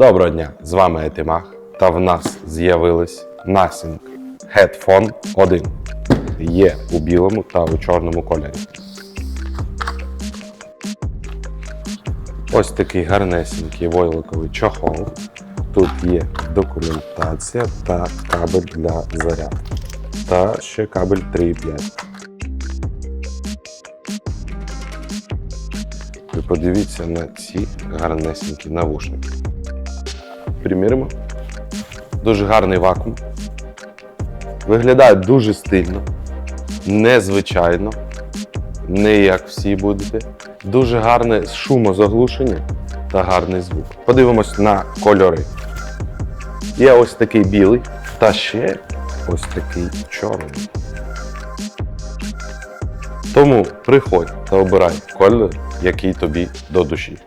Доброго дня! З вами Етимах. Та в нас з'явились Nothing Headphone 1. Є у білому та у чорному кольорі. Ось такий гарнесенький войлоковий чохол. Тут є документація та кабель для зарядки. Та ще кабель 3,5. Ви подивіться на ці гарнесенькі навушники. Приміримо. Дуже гарний вакуум. Виглядає дуже стильно, незвичайно, не як всі будете. Дуже гарне шумозаглушення та гарний звук. Подивимось на кольори. Є ось такий білий та ще ось такий чорний. Тому приходь та обирай колір, який тобі до душі.